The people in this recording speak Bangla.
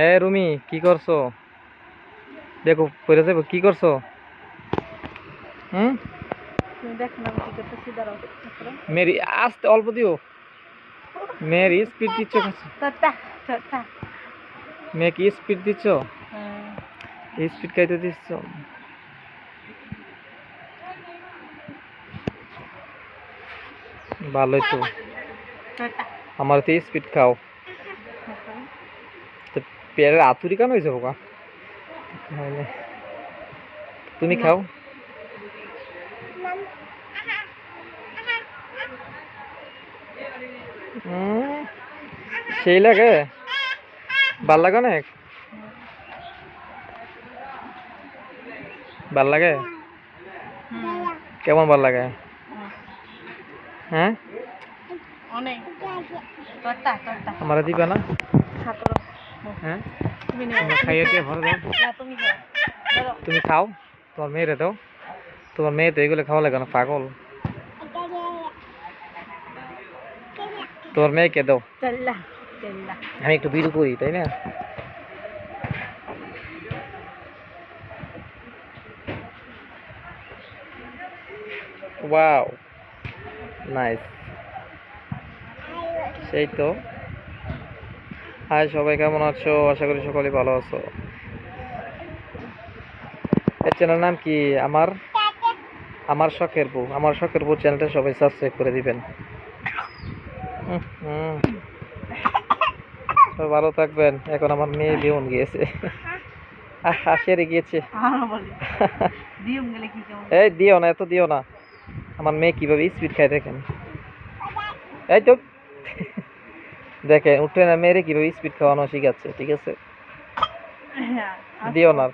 এ রুমি কি করছ? দেখো পড়ে যাব কি করছ? হুম? মেরি আস্তে অল্প দিও। মেয়ের স্পিড দিচ্ছ মেয়ে কি স্পিড দিচ্ছ? হ্যাঁ। স্পিড খাইতে দিচ্ছ? ভালোই তো। আমার তো স্পিড খাও। পেয়ারের আতুরি কেন হয়েছে বোকা? নাহলে তুমি খাও। সেই লাগে। ভালো লাগে অনেক? ভালো লাগে? কেমন ভালো লাগে। হ্যাঁ? আমার দিবা না? হ্যাঁ? তুমি খাইয়ে দিয়ে ভরে দাও। তুমি খাও। তোমার মেয়েরে দাও। তোমার মেয়ে তো এগুলো খাওয়া লাগে না পাগল। তোমার মেয়েকে দাও। আমি একটু বিরু করি তাই না? Wow nice. সেই তো। হাই সবাই কেমন আছো? আশা করি সকলে ভালো আছো। এর চ্যানেল নাম কি? আমার? আমার শখের বউ। আমার শখের বউ চ্যানেলটা সবাই সাবস্ক্রাইব করে দিবেন। ভালো থাকবেন। এখন আমার মেয়ে বিয়ন গিয়েছে। হাসিয়ারে গিয়েছে। এই দিও না এত দিও না। আমার মেয়ে কীভাবে স্পিড খায় দেখেন। এই তো দেখে উঠে না মেরে কীভাবে স্পিড খাওয়ানো শিখাচ্ছে ঠিক আছে? হ্যাঁ দিও না।